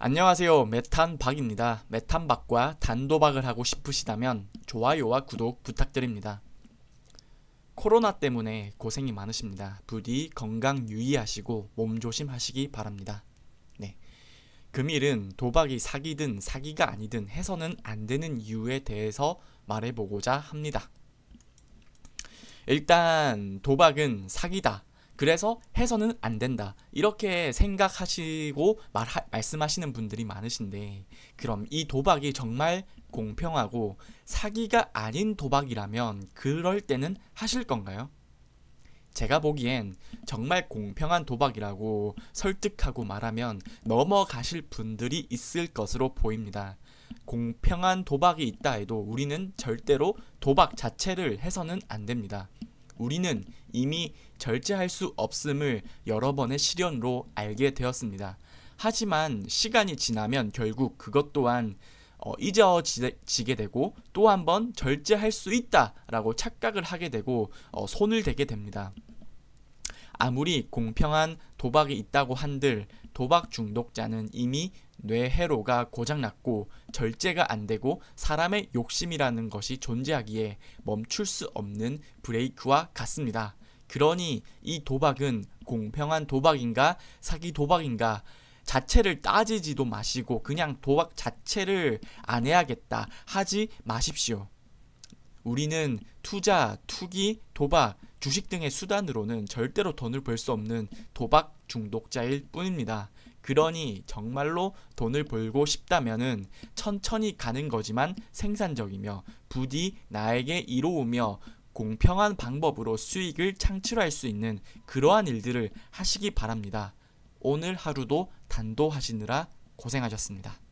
안녕하세요. 메탄박입니다. 메탄박과 단도박을 하고 싶으시다면 좋아요와 구독 부탁드립니다. 코로나 때문에 고생이 많으십니다. 부디 건강 유의하시고 몸 조심하시기 바랍니다. 네. 금일은 도박이 사기든 사기가 아니든 해서는 안 되는 이유에 대해서 말해보고자 합니다. 일단 도박은 사기다. 그래서 해서는 안 된다. 이렇게 생각하시고 말 말씀하시는 분들이 많으신데 그럼 이 도박이 정말 공평하고 사기가 아닌 도박이라면 그럴 때는 하실 건가요? 제가 보기엔 정말 공평한 도박이라고 설득하고 말하면 넘어가실 분들이 있을 것으로 보입니다. 공평한 도박이 있다 해도 우리는 절대로 도박 자체를 해서는 안 됩니다. 우리는 이미 절제할 수 없음을 여러 번의 시련으로 알게 되었습니다. 하지만 시간이 지나면 결국 그것 또한 어, 잊어지게 되고 또 한 번 절제할 수 있다라고 착각을 하게 되고 어, 손을 대게 됩니다. 아무리 공평한 도박이 있다고 한들 도박 중독자는 이미 뇌회로가 고장났고 절제가 안 되고 사람의 욕심이라는 것이 존재하기에 멈출 수 없는 브레이크와 같습니다. 그러니 이 도박은 공평한 도박인가 사기 도박인가 자체를 따지지도 마시고 그냥 도박 자체를 안 해야겠다 하지 마십시오. 우리는 투자, 투기, 도박, 주식 등의 수단으로는 절대로 돈을 벌 수 없는 도박 중독자일 뿐입니다. 그러니 정말로 돈을 벌고 싶다면은 천천히 가는 거지만 생산적이며 부디 나에게 이로우며 공평한 방법으로 수익을 창출할 수 있는 그러한 일들을 하시기 바랍니다. 오늘 하루도 단도하시느라 고생하셨습니다.